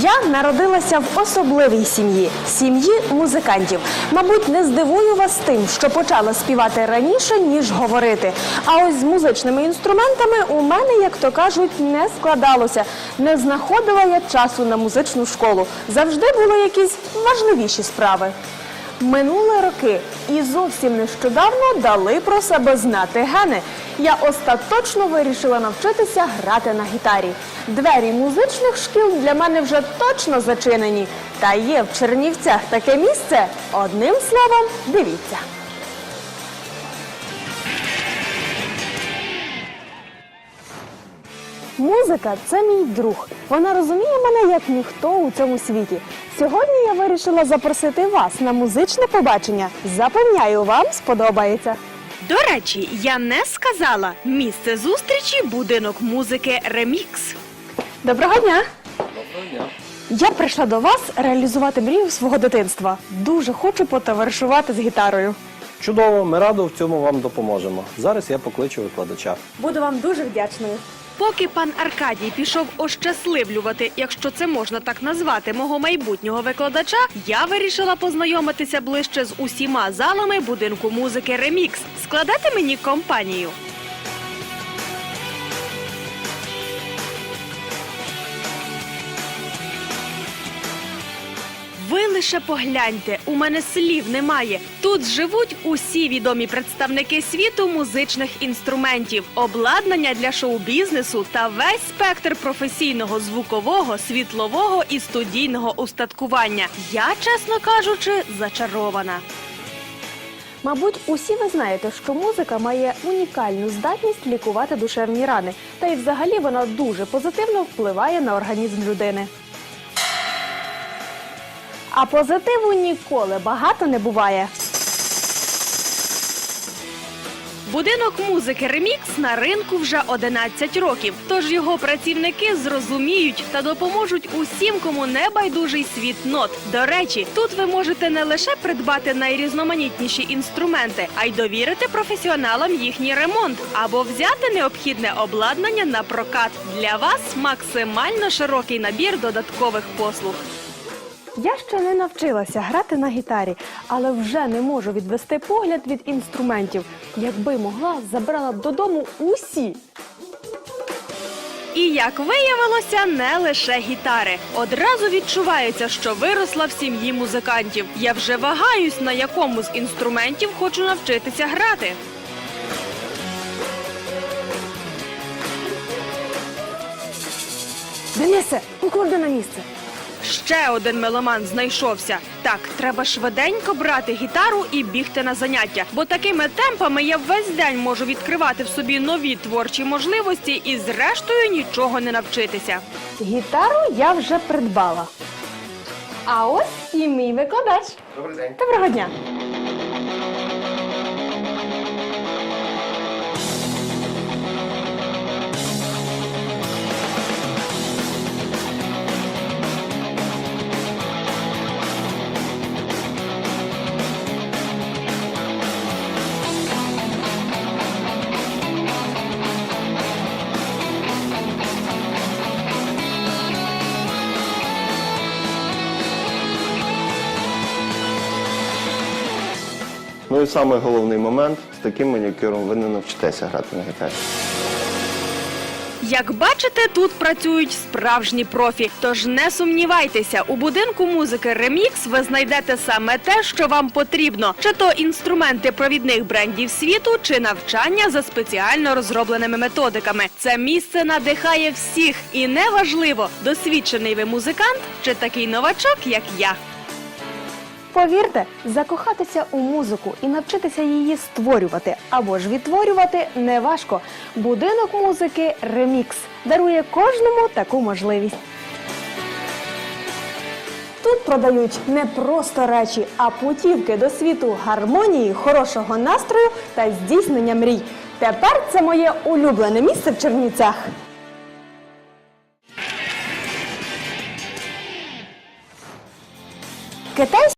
Я народилася в особливій сім'ї сім'ї музикантів. Мабуть, не здивую вас тим, що почала співати раніше, ніж говорити. А ось з музичними інструментами у мене, як то кажуть, не складалося. Не знаходила я часу на музичну школу. Завжди були якісь важливіші справи. Минули роки і зовсім нещодавно дали про себе знати гени. Я остаточно вирішила навчитися грати на гітарі. Двері музичних шкіл для мене вже точно зачинені. Та є в Чернівцях таке місце. Одним словом, дивіться. Музика це мій друг. Вона розуміє мене як ніхто у цьому світі. Сьогодні я вирішила запросити вас на музичне побачення. Запевняю, вам сподобається. До речі, я не сказала місце зустрічі будинок музики Ремікс. Доброго дня! Доброго дня! Я прийшла до вас реалізувати мрію свого дитинства. Дуже хочу потоваришувати з гітарою. Чудово, ми радо в цьому вам допоможемо. Зараз я покличу викладача. Буду вам дуже вдячною. Поки пан Аркадій пішов ощасливлювати, якщо це можна так назвати, мого майбутнього викладача, я вирішила познайомитися ближче з усіма залами будинку музики Ремікс. Складати мені компанію. Лише погляньте, у мене слів немає. Тут живуть усі відомі представники світу музичних інструментів, обладнання для шоу-бізнесу та весь спектр професійного звукового, світлового і студійного устаткування. Я, чесно кажучи, зачарована. Мабуть, усі ви знаєте, що музика має унікальну здатність лікувати душевні рани, та й взагалі вона дуже позитивно впливає на організм людини. А позитиву ніколи багато не буває. Будинок музики Ремікс на ринку вже 11 років. Тож його працівники зрозуміють та допоможуть усім, кому не байдужий світ нот. До речі, тут ви можете не лише придбати найрізноманітніші інструменти, а й довірити професіоналам їхній ремонт або взяти необхідне обладнання на прокат. Для вас максимально широкий набір додаткових послуг. Я ще не навчилася грати на гітарі, але вже не можу відвести погляд від інструментів. Якби могла, забрала б додому усі. І як виявилося, не лише гітари. Одразу відчувається, що виросла в сім'ї музикантів. Я вже вагаюсь, на якому з інструментів хочу навчитися грати. Денисе, поклади на місце. Ще один меломан знайшовся. Так, треба швиденько брати гітару і бігти на заняття, бо такими темпами я весь день можу відкривати в собі нові творчі можливості і зрештою нічого не навчитися. Гітару я вже придбала. А ось і мій викладач. Добрий день. Доброго дня. Ну і самий головний момент з таким манікюром ви не навчитеся грати на гітарі. Як бачите, тут працюють справжні профі. Тож не сумнівайтеся, у будинку музики Ремікс ви знайдете саме те, що вам потрібно: чи то інструменти провідних брендів світу, чи навчання за спеціально розробленими методиками. Це місце надихає всіх, і неважливо, досвідчений ви музикант чи такий новачок, як я. Повірте, закохатися у музику і навчитися її створювати або ж відтворювати неважко. Будинок музики Ремікс дарує кожному таку можливість. Тут продають не просто речі, а путівки до світу гармонії, хорошого настрою та здійснення мрій. Тепер це моє улюблене місце в Чернівцях. Китайські